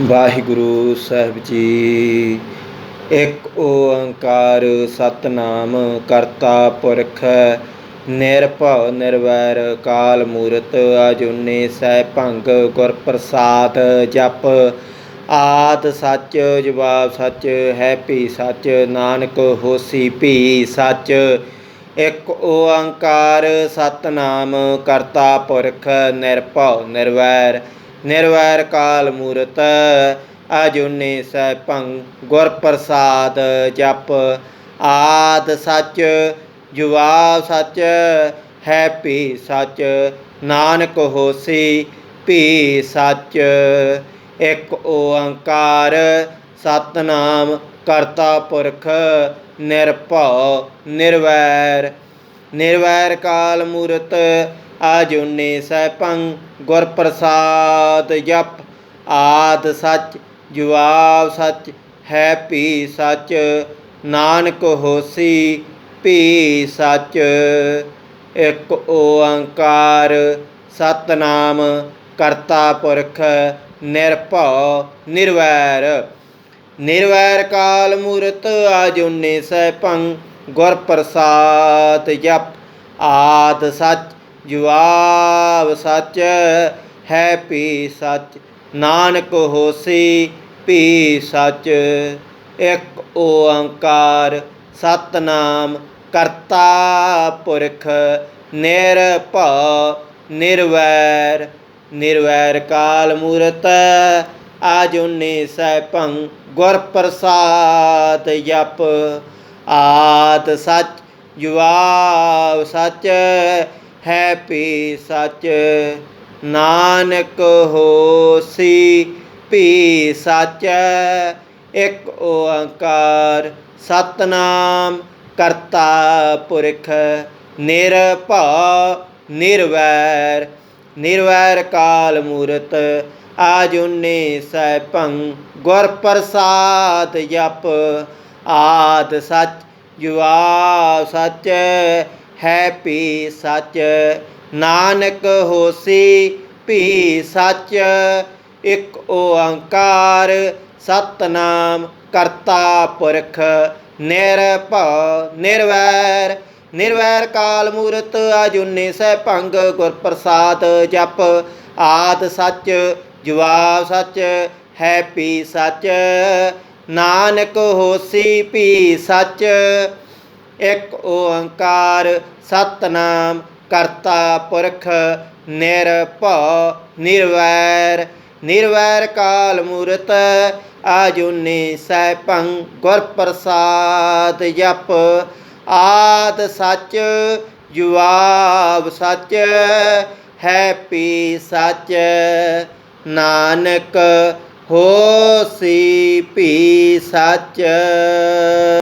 ਵਾਹਿਗੁਰੂ ਸਾਹਿਬ ਜੀ। ਇੱਕ ਓੰਕਾਰ ਸਤਨਾਮ ਕਰਤਾ ਪੁਰਖ, ਨਿਰਭਉ ਨਿਰਵੈਰ ਕਾਲ ਮੂਰਤ, ਅਜੂਨੀ ਸਹਿ ਭੰਗ ਗੁਰ ਪ੍ਰਸਾਦ ਜਪ। ਆਦ ਸੱਚ ਜਵਾਬ ਸੱਚ ਹੈ ਭੀ ਸੱਚ, ਨਾਨਕ ਹੋਸੀ ਭੀ ਸੱਚ। ਇੱਕ ਓੰਕਾਰ ਸਤਨਾਮ ਕਰਤਾ ਪੁਰਖ, ਨਿਰਭਉ ਨਿਰਵੈਰ ਨਿਰਵੈਰ ਕਾਲ ਮੂਰਤ ਅਜੂਨੀ ਸੈਭੰ ਗੁਰ ਪ੍ਰਸਾਦ ਜਪ। ਆਦ ਸੱਚ ਜੁਵਾਬ ਸੱਚ, ਹੈ ਭੀ ਸੱਚ, ਨਾਨਕ ਹੋਸੀ ਭੀ ਸੱਚ। ਇੱਕ ਓੰਕਾਰ, ਸਤਨਾਮ ਕਰਤਾ ਪੁਰਖ, ਨਿਰਭਉ ਨਿਰਵੈਰ। ਨਿਰਵੈਰ ਕਾਲ ਮੂਰਤ ਆਜੂਨੀ ਸੈਭੰ ਗੁਰ ਪ੍ਰਸਾਦ ਜਪ, ਆਦ ਸੱਚ ਜੁਵਾਬ ਸੱਚ, ਹੈ ਭੀ ਸੱਚ, ਨਾਨਕ ਹੋਸੀ, ਭੀ ਸੱਚ। ਇੱਕ ਓੰਕਾਰ, ਸਤਨਾਮ, ਕਰਤਾ ਪੁਰਖ, ਨਿਰਭਉ, ਨਿਰਵੈਰ। ਨਿਰਵੈਰ ਕਾਲ ਮੂਰਤ ਆਜੂਨੀ ਸੈਭੰ ਗੁਰ ਪ੍ਰਸਾਦ ਜਪ, ਆਦ ਸੱਚ ਜੁਵਾਬ ਸੱਚ ਹੈ ਭੀ ਸੱਚ, ਨਾਨਕ ਹੋਸੀ ਭੀ ਸੱਚ। ਇੱਕ ਓੰਕਾਰ ਸਤਨਾਮ ਕਰਤਾ ਪੁਰਖ, ਨਿਰਭਉ ਨਿਰਵੈਰ। ਨਿਰਵੈਰ ਕਾਲ ਮੂਰਤ ਆਜੁਨੀ ਸੈਭੰ ਗੁਰ ਪ੍ਰਸਾਦ ਜਪ। ਆਦ ਸਚ ਜੁਆਵ ਸੱਚ ਹੈ ਭੀ ਸੱਚ, ਨਾਨਕ ਹੋਸੀ ਭੀ ਸੱਚ ਇੱਕ ਓੰਕਾਰ, ਸਤਨਾਮ, ਕਰਤਾ ਪੁਰਖ, ਨਿਰਭਉ, ਨਿਰਵੈਰ ਨਿਰਵੈਰ ਕਾਲ ਮੂਰਤ, ਆਜੁਨੀ ਸੈਭੰ ਗੁਰ ਪ੍ਰਸਾਦ ਜਪ, ਆਦ ਸਚ ਜੁਵਾਬ ਸਚ ਹੈ ਭੀ ਸੱਚ, ਨਾਨਕ ਹੋਸੀ ਭੀ ਸੱਚ, ਇੱਕ ਓੰਕਾਰ ਸਤਨਾਮ ਕਰਤਾ ਪੁਰਖ, ਨਿਰਭਉ, ਨਿਰਵੈਰ ਨਿਰਵੈਰ ਕਾਲ ਮੂਰਤ ਅਜੂਨੀ ਸਹਿ ਭੰਗ, ਗੁਰ ਪ੍ਰਸਾਦ ਜਪ, ਆਦ ਸੱਚ ਜਵਾਬ ਸੱਚ, ਹੈ ਭੀ ਸੱਚ, ਨਾਨਕ ਹੋਸੀ ਭੀ ਸੱਚ ਇੱਕ ਓੰਕਾਰ ਸਤਨਾਮ, ਕਰਤਾ ਪੁਰਖ ਨਿਰਭਉ, ਨਿਰਵੈਰ ਨਿਰਵੈਰ ਕਾਲ ਮੂਰਤ ਆਜੂਨੀ ਸੈਭੰ ਗੁਰ ਪ੍ਰਸਾਦ ਜਪ, ਆਦ ਸੱਚ ਜੁਵਾਬ ਸੱਚ ਹੈ ਪੀ ਸੱਚ, ਨਾਨਕ ਹੋਸੀ ਭੀ ਸੱਚ।